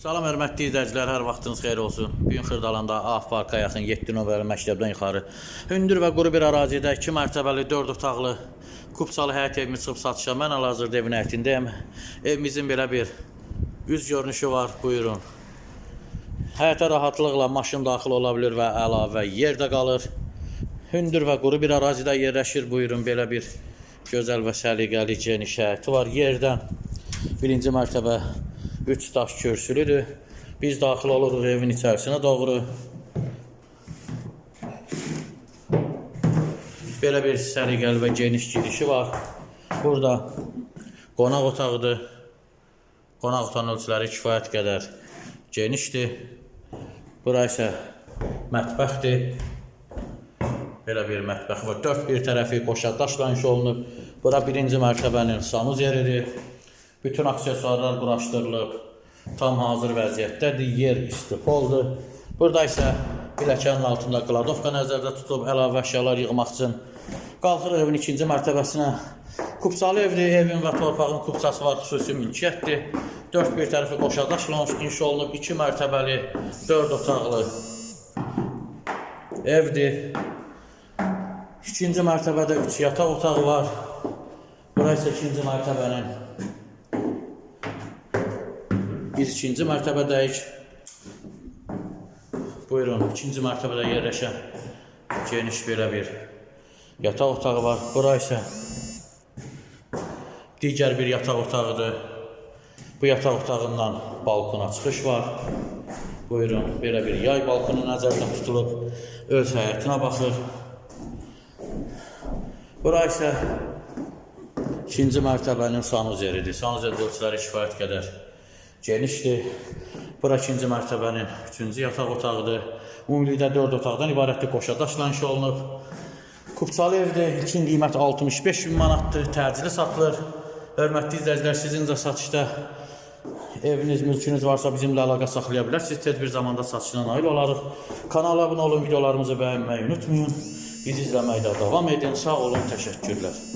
Salam hörmətli izləyicilər, hər vaxtınız xeyir olsun. Bu gün Xırdalanda AF Parka yaxın 7 nömrəli məktəbdən yuxarı hündür və quru bir ərazidə 2 mərtəbəli 4 otaqlı kupsalı həyət evimiz çıxıb satışa. Mən hal-hazırda evin həyətindəyəm. Evimizin belə bir üz görünüşü var. Buyurun. Həyətə rahatlıqla maşın daxil ola bilir və əlavə yerdə qalır. Hündür və quru bir ərazidə yerləşir. Buyurun belə bir gözəl və səliqəli geniş həyəti var. Yerdən birinci mərtəbə 3 daş kürsülüdür. Biz daxil oluruq evin içərisinə doğru. Belə bir səliqəli və geniş girişi var. Burada qonaq otağıdır. Qonaq otağının ölçüləri kifayət qədər genişdir. Bura isə mətbəxdir. Belə bir mətbəx var. Dörd bir tərəfi qoşa daşla inşa olunub. Bura birinci mərtəbənin sanuz yeridir. Bütün aksesuarlar quraşdırılıb. Tam hazır vəziyyətdədir. Yer istifoldur. Burada isə pilləkənin altında qladovka nəzərdə tutulub əlavə əşyalar yığmaq üçün. Qalxırıq evin ikinci mərtəbəsinə. Kupsalı evdir. Evin və torpağın kupsası var. Xüsusi mülkiyyətdir. Dörd bir tərəfi qoşa daşla inşa olunub. İki mərtəbəli, dörd otaqlı evdir. İkinci mərtəbədə 3 yataq otağı var. Bura isə ikinci mərtəbənin biz ikinci mərtəbədəyik. Buyurun, ikinci mərtəbədə yerləşən geniş belə bir yataq otağı var. Bura isə digər bir yataq otağıdır. Bu yataq otağından balkona çıxış var. Buyurun, belə bir yay balkonu nəzərdə tutulub. Öz həyətinə baxır. Bura isə ikinci mərtəbənin sanuz yeridir. Sanuz edilçiləri kifayət qədər genişdir. Bura ikinci mərtəbənin üçüncü yataq otağıdır. Ümumilikdə 4 otaqdan ibarətdir. Qoşa daşla inşa olunub. Kupçalı evdir. İlkin qiymət 65 min manatdır. Təcili satılır. Hörmətli izləyicilər, sizin də satışda eviniz, mülkünüz varsa bizimlə əlaqə saxlaya bilərsiniz. Tez bir zamanda satışına nail olarıq. Kanala abunə olun, videolarımızı bəyənməyi unutmayın. Bizi izləməkdə davam edin. Sağ olun, təşəkkürlər.